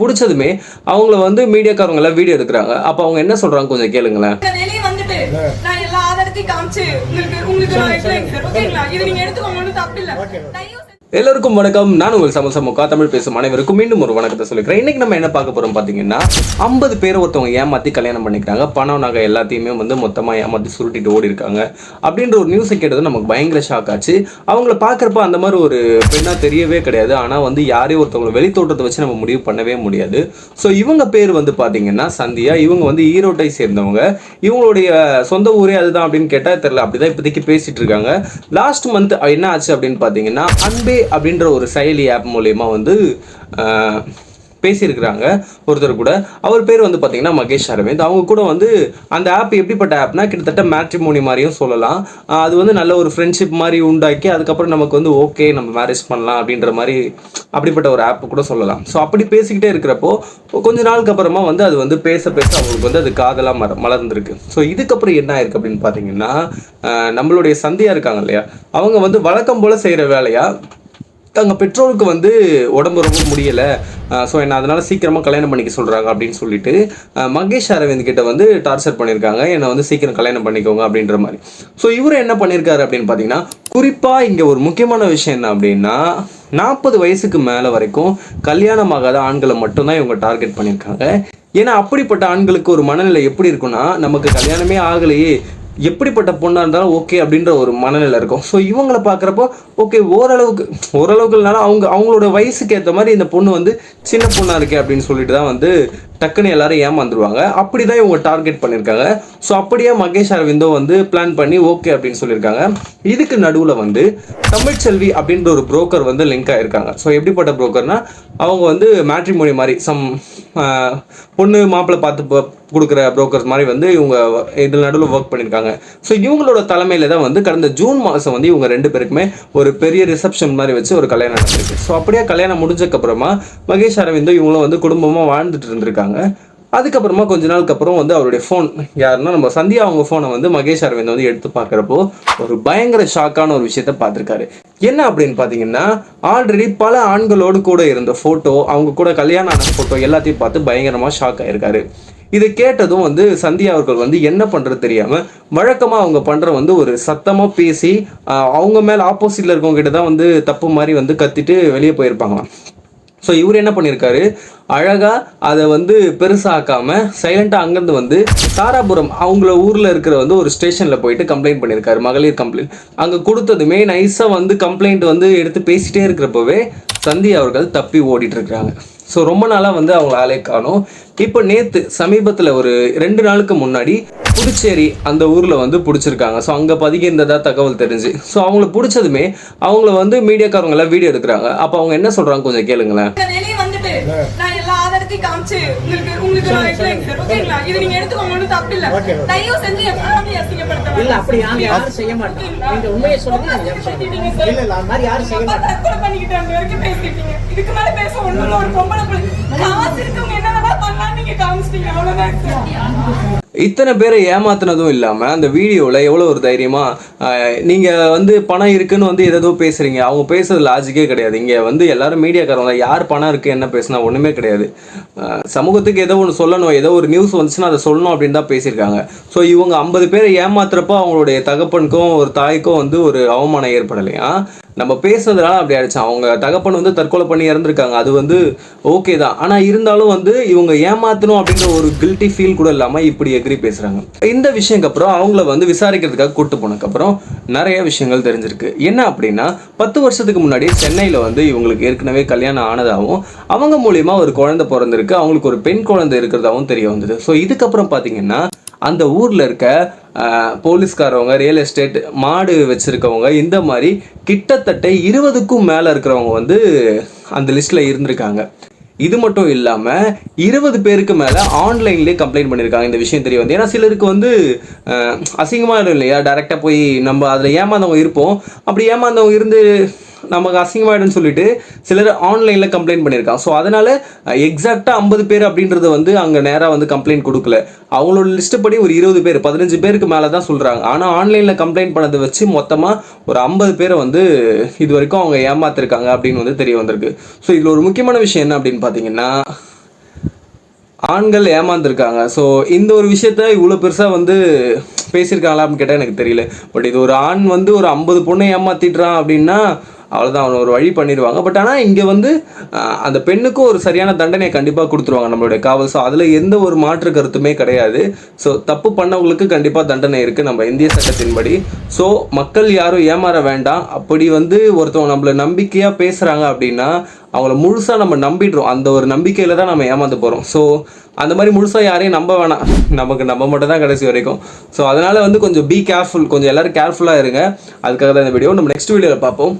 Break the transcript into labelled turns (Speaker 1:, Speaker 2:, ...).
Speaker 1: பிடிச்சதுமே அவங்கள வந்து மீடியாக்காரங்க எல்லாம் வீடியோ எடுக்கிறாங்க. அப்போ அவங்க என்ன சொல்றாங்க கொஞ்சம் கேளுங்களேன்.
Speaker 2: வந்துட்டு நான் எல்லா ஆதாரத்தையும் காமிச்சு உங்களுக்கு உங்களுக்கு நான் explain சார் ஓகேங்களா? இது நீங்க எடுத்துக்கோங்க ஒன்றும் தப்பு இல்ல. தயவு
Speaker 1: எல்லாருக்கும் வணக்கம். நான் உங்கள் சம சமுக்கா தமிழ் பேசும் அனைவருக்கும் மீண்டும் ஒரு வணக்கத்தை சொல்லிக்கிறேன். இன்னைக்கு நம்ம என்ன பார்க்க போறோம் பார்த்தீங்கன்னா ஐம்பது பேர் ஒருத்தவங்க ஏமாத்தி கல்யாணம் பண்ணிக்கிறாங்க. பணம் நகை எல்லாத்தையுமே வந்து மொத்தமாக ஏமாத்தி சுருட்டிட்டு ஓடி இருக்காங்க. அப்படின்ற ஒரு நியூஸை கேட்டது நமக்கு பயங்கர ஷாக் ஆச்சு. அவங்கள பார்க்குறப்ப அந்த மாதிரி ஒரு பெண்ணா தெரியவே கிடையாது. ஆனால் வந்து யாரையும் ஒருத்தவங்களை வெளி தோற்றத்தை வச்சு நம்ம முடிவு பண்ணவே முடியாது. ஸோ இவங்க பேர் வந்து பார்த்தீங்கன்னா சந்தியா. இவங்க வந்து ஈரோட்டை சேர்ந்தவங்க. இவங்களுடைய சொந்த ஊரே அதுதான் அப்படின்னு கேட்டால் தெரில அப்படிதான் இப்போதைக்கு பேசிட்டு இருக்காங்க. லாஸ்ட் மந்த் என்ன ஆச்சு அப்படின்னு பார்த்தீங்கன்னா அன்பே அப்படின்ற ஒரு செயலி ஆப் மூலயமா வந்து பேசியிருக்கிறாங்க ஒருத்தர் கூட. அவர் பேர் வந்து பார்த்தீங்கன்னா மகேஷ் அரவிந்த். அவங்க கூட வந்து அந்த ஆப் எப்படிப்பட்ட ஆப்னா கிட்டத்தட்ட மேட்ரிமோனி மாதிரியும் சொல்லலாம். அது வந்து நல்ல ஒரு ஃப்ரெண்ட்ஷிப் மாதிரி உண்டாக்கி அதுக்கப்புறம் நமக்கு வந்து ஓகே நம்ம மேரேஜ் பண்ணலாம் அப்படின்ற மாதிரி அப்படிப்பட்ட ஒரு ஆப் கூட சொல்லலாம். ஸோ அப்படி பேசிக்கிட்டே இருக்கிறப்போ கொஞ்ச நாளுக்கு அப்புறமா வந்து அது வந்து பேச பேச அவங்களுக்கு வந்து அது காதலாக மர மலர்ந்துருக்கு. ஸோ இதுக்கப்புறம் என்ன ஆயிருக்கு அப்படின்னு பார்த்தீங்கன்னா நம்மளுடைய சந்தியா இருக்காங்க இல்லையா? அவங்க வந்து வழக்கம் போல செய்கிற வேலையாக தங்க பெற்றோருக்கு வந்து உடம்பு ரொம்ப முடியலை. ஸோ என்ன அதனால் சீக்கிரமாக கல்யாணம் பண்ணிக்க சொல்கிறாங்க அப்படின்னு சொல்லிட்டு மகேஷ் அரவிந்த் கிட்ட வந்து டார்ச்சர் பண்ணியிருக்காங்க என்னை வந்து சீக்கிரம் கல்யாணம் பண்ணிக்கோங்க அப்படின்ற மாதிரி. ஸோ இவர் என்ன பண்ணியிருக்காரு அப்படின்னு பார்த்தீங்கன்னா குறிப்பாக இங்கே ஒரு முக்கியமான விஷயம் என்ன அப்படின்னா நாற்பது வயசுக்கு மேலே வரைக்கும் கல்யாணம் ஆகாத ஆண்களை மட்டும்தான் இவங்க டார்கெட் பண்ணியிருக்காங்க ஏன்னா அப்படிப்பட்ட ஆண்களுக்கு ஒரு மனநிலை எப்படி இருக்குன்னா நமக்கு கல்யாணமே ஆகலையே. எப்படிப்பட்ட பொண்ணாக இருந்தாலும் ஓகே அப்படின்ற ஒரு மனநிலை இருக்கும். ஸோ இவங்களை பார்க்குறப்போ ஓகே ஓரளவுக்கு ஓரளவுக்குனாலும் அவங்க அவங்களோட வயசுக்கு ஏற்ற மாதிரி இந்த பொண்ணு வந்து சின்ன பொண்ணாக இருக்கே அப்படின்னு சொல்லிட்டு தான் வந்து டக்குன்னு எல்லாரும் ஏமாந்துருவாங்க. அப்படி தான் இவங்க டார்கெட் பண்ணியிருக்காங்க ஸோ அப்படியே மகேஷ் அரவிந்தோ வந்து பிளான் பண்ணி ஓகே அப்படின்னு சொல்லியிருக்காங்க. இதுக்கு நடுவில் வந்து தமிழ்ச்செல்வி அப்படின்ற ஒரு புரோக்கர் வந்து லிங்க் ஆகிருக்காங்க ஸோ எப்படிப்பட்ட புரோக்கர்னா அவங்க வந்து மேட்ரிமோனி மாதிரி சம் பொண்ணு மாப்பிள்ளை பார்த்து கொடுக்குற புரோக்கர்ஸ் மாதிரி வந்து இவங்க இதில் நடுவில் ஒர்க் பண்ணியிருக்காங்க ஸோ இவங்களோட தலைமையில் தான் வந்து கடந்த ஜூன் மாதம் வந்து இவங்க ரெண்டு பேருக்குமே ஒரு பெரிய ரிசப்ஷன் மாதிரி வச்சு ஒரு கல்யாணம் நடந்திருக்கு. ஸோ அப்படியே கல்யாணம் முடிஞ்சக்கப்புறமா மகேஷ் அரவிந்தும் இவங்களும் வந்து குடும்பமாக வாழ்ந்துட்டு இருந்திருக்காங்க. அதுக்கப்புறமா கொஞ்ச நாளுக்கு அப்புறம் வந்து அவருடைய ஃபோன் யாருன்னா நம்ம சந்தியா அவங்க ஃபோனை வந்து மகேஷ் அரவிந்த் வந்து எடுத்து பார்க்குறப்போ ஒரு பயங்கர ஷாக்கான ஒரு விஷயத்த பார்த்துருக்காரு. என்ன அப்படின்னு பார்த்தீங்கன்னா ஆல்ரெடி பல ஆண்களோடு கூட இருந்த ஃபோட்டோ அவங்க கூட கல்யாணம் ஆன ஃபோட்டோ எல்லாத்தையும் பார்த்து பயங்கரமாக ஷாக் ஆயிருக்காரு. இதை கேட்டதும் வந்து சந்தியா அவர்கள் வந்து என்ன பண்ணுறது தெரியாமல் வழக்கமாக அவங்க பண்ணுற வந்து ஒரு சத்தமாக பேசி அவங்க மேலே ஆப்போசிட்டில் இருக்கவங்க கிட்ட தான் வந்து தப்பு மாதிரி வந்து கத்திட்டு வெளியே போயிருப்பாங்களாம். ஸோ இவர் என்ன பண்ணியிருக்காரு அழகாக அதை வந்து பெருசாக்காம சைலண்டாக அங்கேருந்து வந்து தாராபுரம் அவங்கள ஊரில் இருக்கிற வந்து ஒரு ஸ்டேஷனில் போயிட்டு கம்ப்ளைண்ட் பண்ணியிருக்காரு மகளிர் கம்ப்ளைண்ட் அங்கே கொடுத்ததுமே நைஸாக வந்து கம்ப்ளைண்ட் வந்து எடுத்து பேசிகிட்டே இருக்கிறப்பவே சந்தி அவர்கள் தப்பி ஓடிட்டுருக்குறாங்க ஸோ ரொம்ப நாளாக வந்து அவங்கள ஆளே காணும். இப்போ நேற்று சமீபத்தில் ஒரு ரெண்டு நாளுக்கு முன்னாடி புதுச்சேரி அந்த ஊரில் வந்து பிடிச்சிருக்காங்க. ஸோ அங்கே பதுங்கி தகவல் தெரிஞ்சு. ஸோ அவங்கள பிடிச்சதுமே அவங்கள வந்து மீடியாக்காரங்க எல்லாம் வீடியோ எடுக்கிறாங்க. அப்போ அவங்க என்ன சொல்கிறாங்க கொஞ்சம் கேளுங்களேன்.
Speaker 2: ஆதாரத்தையும் காமிச்சு உங்களுக்கு உங்களுக்கு நான் explain சார். ஓகேங்களா? இது நீங்க எடுத்துக்கோங்க ஒன்றும் தப்பு இல்ல. தயவு செஞ்சு என் ஃபேமிலி அசிங்கப்படுத்த
Speaker 3: இல்ல அப்படி நாங்க யாரும் செய்ய மாட்டோம் நீங்க உண்மையை சொல்லுங்க நாங்க யாரும் செய்ய மாட்டோம். இல்ல இல்ல அது மாதிரி யாரும் செய்ய மாட்டோம்
Speaker 2: தற்கொலை பண்ணிக்கிட்டாங்க வரைக்கும் பேசிட்டீங்க. இதுக்கு மேல பேச ஒண்ணும். ஒரு பொம்பளை காசு இருக்கவங்க என்ன வேணா பண்ணலாம் நீங்க காமிச்சிட்டீங்க. அவ்வளவுதான் சார்
Speaker 1: இத்தனை பேரை ஏமாத்தினதும் இல்லாமல் அந்த வீடியோவில் எவ்வளோ ஒரு தைரியமாக நீங்கள் வந்து பணம் இருக்குன்னு வந்து எதோ பேசுகிறீங்க அவங்க பேசுகிறது லாஜிக்கே கிடையாது. இங்கே வந்து எல்லாரும் மீடியாக்காரங்க. யார் பணம் இருக்குது என்ன பேசுனா ஒன்றுமே கிடையாது. சமூகத்துக்கு ஏதோ ஒன்று சொல்லணும். ஏதோ ஒரு நியூஸ் வந்துச்சுன்னா அதை சொல்லணும் அப்படின்னு தான் பேசியிருக்காங்க. ஸோ இவங்க ஐம்பது பேரை ஏமாத்துறப்போ அவங்களுடைய தகப்பனுக்கும் ஒரு தாய்க்கும் வந்து ஒரு அவமானம் ஏற்படலையா? நம்ம பேசுனதுனால அப்படி ஆயிடுச்சு. அவங்க தகப்பன் வந்து தற்கொலை பண்ணி இறந்துருக்காங்க. அது வந்து ஓகே தான். ஆனால் இருந்தாலும் வந்து இவங்க ஏமாத்தணும் அப்படின்ற ஒரு கில்ட்டி ஃபீல் கூட இல்லாமல் இப்படி எகிரி பேசுகிறாங்க இந்த விஷயங்க அப்புறம் அவங்கள வந்து விசாரிக்கிறதுக்காக கூட்டு போனதுக்கப்புறம் நிறைய விஷயங்கள் தெரிஞ்சிருக்கு. என்ன அப்படின்னா பத்து வருஷத்துக்கு முன்னாடி சென்னையில் வந்து இவங்களுக்கு ஏற்கனவே கல்யாணம் ஆனதாகவும் அவங்க மூலியமாக ஒரு குழந்தை பிறந்திருக்கு. அவங்களுக்கு ஒரு பெண் குழந்தை இருக்கிறதாகவும் தெரிய வந்தது. ஸோ இதுக்கப்புறம் பார்த்தீங்கன்னா அந்த ஊரில் இருக்க போலீஸ்காரவங்க ரியல் எஸ்டேட் மாடு வச்சுருக்கவங்க இந்த மாதிரி கிட்டத்தட்ட இருபதுக்கும் மேலே இருக்கிறவங்க வந்து அந்த லிஸ்ட்டில் இருந்திருக்காங்க. இது மட்டும் இல்லாமல் இருபது பேருக்கு மேலே ஆன்லைன்லேயே கம்ப்ளைண்ட் பண்ணியிருக்காங்க இந்த விஷயம் தெரிய வந்து. ஏன்னா சிலருக்கு வந்து அசிங்கமாக இருக்கும் இல்லையா? டேரெக்டாக போய் நம்ம அதில் ஏமாந்தவங்க இருப்போம். அப்படி ஏமாந்தவங்க இருந்து நமக்கு அசிங்கமாயிடும்னு சொல்லிட்டு சிலர் ஆன்லைனில் கம்ப்ளைண்ட் பண்ணியிருக்காங்க ஸோ அதனால் எக்ஸாக்டாக ஐம்பது பேர் அப்படின்றது வந்து அங்கே நேராக வந்து கம்ப்ளைண்ட் கொடுக்கல. அவங்களோட லிஸ்ட்டு படி ஒரு இருபது பேர் பதினஞ்சு பேருக்கு மேலே தான் சொல்கிறாங்க ஆனால் ஆன்லைனில் கம்ப்ளைண்ட் பண்ணதை வச்சு மொத்தமாக ஒரு ஐம்பது பேரை வந்து இது வரைக்கும் அவங்க ஏமாத்திருக்காங்க அப்படின்னு வந்து தெரிய வந்திருக்கு. ஸோ இதில் ஒரு முக்கியமான விஷயம் என்ன அப்படின்னு பார்த்தீங்கன்னா ஆண்கள் ஏமாந்துருக்காங்க. ஸோ இந்த ஒரு விஷயத்த இவ்வளோ பெருசாக வந்து பேசியிருக்காங்களா அப்படின்னு கேட்டால் எனக்கு தெரியல. பட் இது ஒரு ஆண் வந்து ஒரு ஐம்பது பொண்ணை ஏமாத்திடுறான் அப்படின்னா அவ்வளோதான் அவனை ஒரு வழி பண்ணிடுவாங்க. பட் ஆனால் இங்கே வந்து அந்த பெண்ணுக்கும் ஒரு சரியான தண்டனையை கண்டிப்பாக கொடுத்துருவாங்க நம்மளுடைய காவல். ஸோ அதில் எந்த ஒரு மாற்று கருத்துமே கிடையாது. ஸோ தப்பு பண்ணவங்களுக்கு கண்டிப்பாக தண்டனை இருக்குது நம்ம இந்திய சட்டத்தின்படி. ஸோ மக்கள் யாரும் ஏமாற வேண்டாம். அப்படி வந்து ஒருத்தவங்க நம்மள நம்பிக்கையாக பேசுகிறாங்க அப்படின்னா அவங்கள முழுசாக நம்ம நம்பிடுறோம். அந்த ஒரு நம்பிக்கையில் தான் நம்ம ஏமாந்து போகிறோம் ஸோ அந்த மாதிரி முழுசாக யாரையும் நம்ப வேணாம். நமக்கு நம்ம மட்டும் தான் கடைசி வரைக்கும். ஸோ அதனால் வந்து கொஞ்சம் பி கேர்ஃபுல் கொஞ்சம் எல்லோரும் கேர்ஃபுல்லாக இருங்க. அதுக்காக தான் இந்த வீடியோ நம்ம நெக்ஸ்ட் வீடியோவில் பார்ப்போம்.